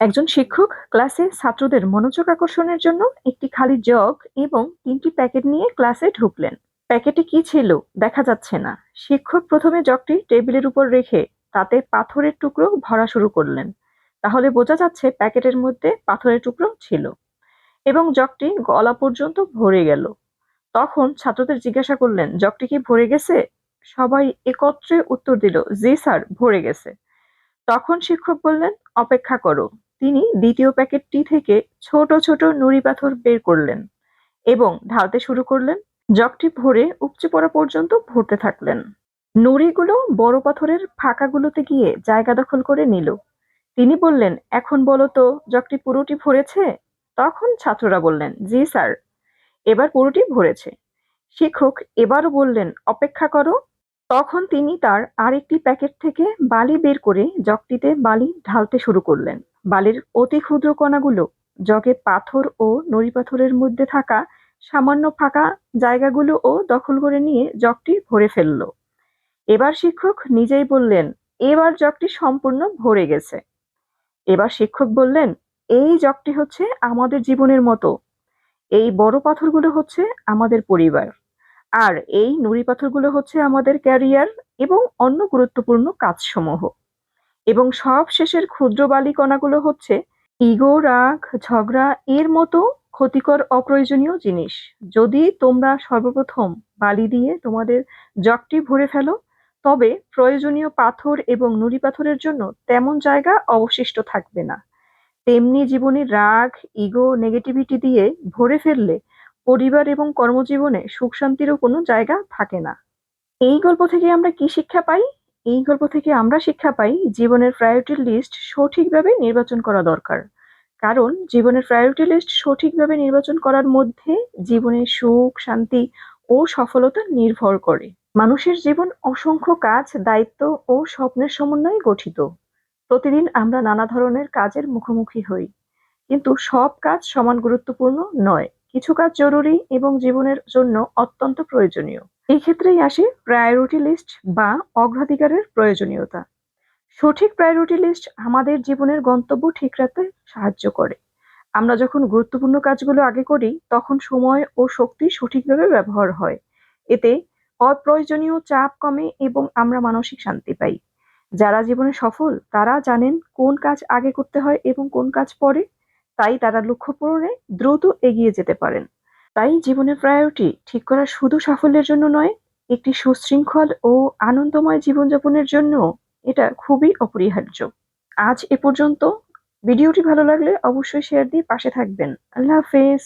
একজন শিক্ষক ক্লাসে ছাত্রদের মনোযোগ আকর্ষণের জন্য একটি খালি জগ এবং তিনটি প্যাকেট নিয়ে ক্লাসে ঢুকলেন। প্যাকেটে কি ছিল দেখা যাচ্ছে না। শিক্ষক প্রথমে জগটি টেবিলের উপর রেখে তাতে পাথরের টুকরো ভরা শুরু করলেন। তাহলে বোঝা যাচ্ছে প্যাকেটের মধ্যে পাথরের টুকরো ছিল। এবং জগটি গলা পর্যন্ত ভরে গেল। তখন ছাত্রদের জিজ্ঞাসা করলেন, জগটি কি ভরে গেছে? সবাই একত্রে উত্তর দিল, জি স্যার, ভরে গেছে। তখন শিক্ষক বললেন, অপেক্ষা করো। তিনি দ্বিতীয় প্যাকেটটি থেকে ছোট ছোট নুড়ি পাথর বের করলেন এবং ঢালতে শুরু করলেন। জগটি ভরে উপচে পড়া পর্যন্ত ভরতে থাকলেন। নুড়িগুলো বড় পাথরের ফাঁকাগুলোতে গিয়ে জায়গা দখল করে নিল। তিনি বললেন, এখন বলো তো, জগটি পুরোটি ভরেছে? তখন ছাত্ররা বললেন, জি, স্যার। এবার পুরোটি ভরেছে। শিক্ষক এবারও বললেন, অপেক্ষা করো। তখন তিনি তার আরেকটি প্যাকেট থেকে বালি বের করে জগটিতে বালি ঢালতে শুরু করলেন। বালির অতি ক্ষুদ্র কণাগুলো জগে পাথর ও নুড়ি পাথরের মধ্যে থাকা সামান্য ফাঁকা জায়গাগুলো ও দখল করে নিয়ে জগটি ভরে ফেলল। এবার শিক্ষক নিজেই বললেন, এবার জগটি সম্পূর্ণ ভরে গেছে। এবার শিক্ষক বললেন, এই জগটি হচ্ছে আমাদের জীবনের মতো। এই বড় পাথরগুলো হচ্ছে আমাদের পরিবার। আর এই নুড়ি পাথরগুলো হচ্ছে আমাদের ক্যারিয়ার এবং অন্য গুরুত্বপূর্ণ কাজসমূহ। এবং সব শেষের ক্ষুদ্র বালি কণাগুলো হচ্ছে ইগো, রাগ, ঝগড়া, এর মতো ক্ষতিকর, অপ্রয়োজনীয় জিনিস। যদি তোমরা সর্বপ্রথম বালি দিয়ে তোমাদের জগটি ভরে ফেলো, তবে প্রয়োজনীয় পাথর এবং নুড়ি পাথরের জন্য তেমন জায়গা অবশিষ্ট থাকবে না। তেমনি জীবনে রাগ, ইগো, নেগেটিভিটি দিয়ে ভরে ফেললে পরিবার এবং কর্মজীবনে সুখ শান্তিরও কোনো জায়গা থাকে না। এই গল্প থেকে আমরা কি শিক্ষা পাই? এই গল্প থেকে আমরা শিক্ষা পাই জীবনের প্রায়োরিটি লিস্ট সঠিকভাবে নির্বাচন করা দরকার। কারণ জীবনের প্রায়োরিটি লিস্ট সঠিকভাবে নির্বাচন করার মধ্যে জীবনের সুখ, শান্তি ও সফলতা নির্ভর করে। মানুষের জীবন অসংখ্য কাজ, দায়িত্ব ও স্বপ্নের সমন্বয়ে গঠিত। প্রতিদিন আমরা নানা ধরনের কাজের মুখোমুখি হই। কিন্তু সব কাজ সমান গুরুত্বপূর্ণ নয়। কিছু কাজ জরুরি এবং জীবনের জন্য অত্যন্ত প্রয়োজনীয়। এই ক্ষেত্রেই আসে প্রায়োরিটি লিস্ট বা অগ্রাধিকারের প্রয়োজনীয়তা। সঠিক প্রায়োরিটি লিস্ট আমাদের জীবনের গন্তব্য ঠিক রাখতে সাহায্য করে। আমরা যখন গুরুত্বপূর্ণ কাজগুলো আগে করি, তখন সময় ও শক্তি সঠিকভাবে ব্যবহার হয়। এতে অপ্রয়োজনীয় চাপ কমে এবং আমরা মানসিক শান্তি পাই। যারা জীবনে সফল, তারা জানেন কোন কাজ আগে করতে হয় এবং কোন কাজ পরে তাই তারা লক্ষ্য পূরণে দ্রুত এগিয়ে যেতে পারেন। তাই জীবনের প্রায়োরিটি ঠিক করা শুধু সাফল্যের জন্য নয়, একটি সুশৃঙ্খল ও আনন্দময় জীবনযাপনের জন্য এটা খুবই অপরিহার্য। আজ এ পর্যন্ত। ভিডিওটি ভালো লাগলে অবশ্যই শেয়ার দিয়ে পাশে থাকবেন। আল্লাহ হাফেজ।